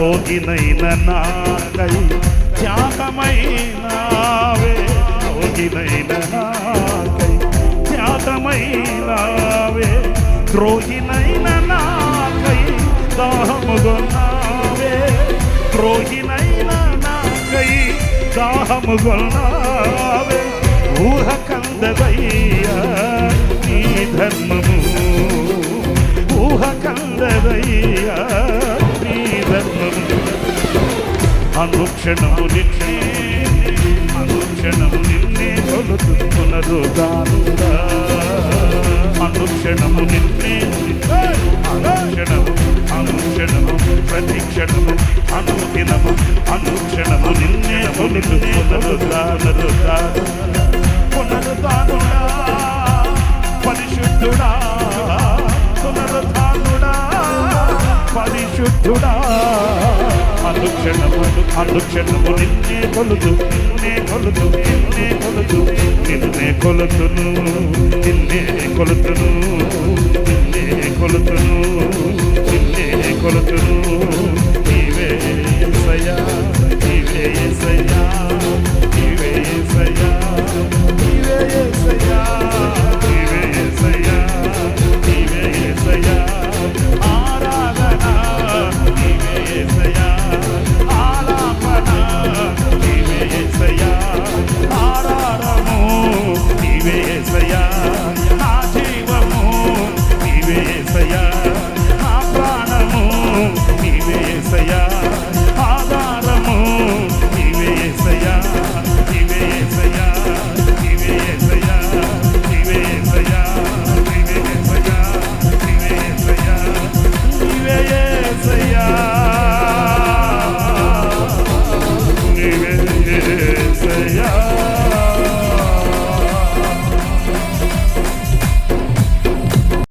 రోగినైన నాకై త్యాగమైనావే రోగినైన నాకై త్యాగమైనావే ద్రోహినైన నాకై దాహముగొన్నావే ద్రోహినైన నాకై దాహముగొన్నావే ఊహ కందదయ్యా నీ ధర్మము ఊహ కందదయ్యా అనుక్షణము నిన్నే అనుక్షణము నిన్నే కొలుతున్నదు దానుగా అనుక్షణము నిన్నే అనుక్షణము అనుక్షణము ప్రతిక్షణము అనుదినము అనుక్షణము నిన్నే కొలుతున్నదు దానదు పునరుదానుడా పరిశుద్ధుడా పునరుద్ధానుడా పరిశుద్ధుడా. అనుక్షణములు అనుక్షణము నిన్నే కొలుదు నే కొలుదు నిన్నే కొలుదు నిన్నే కొలుతును నిన్నే కొలుతును నిన్నే కొలుతును నిన్నే కొలుతును. నీవే సయా నీవే సయా yeah.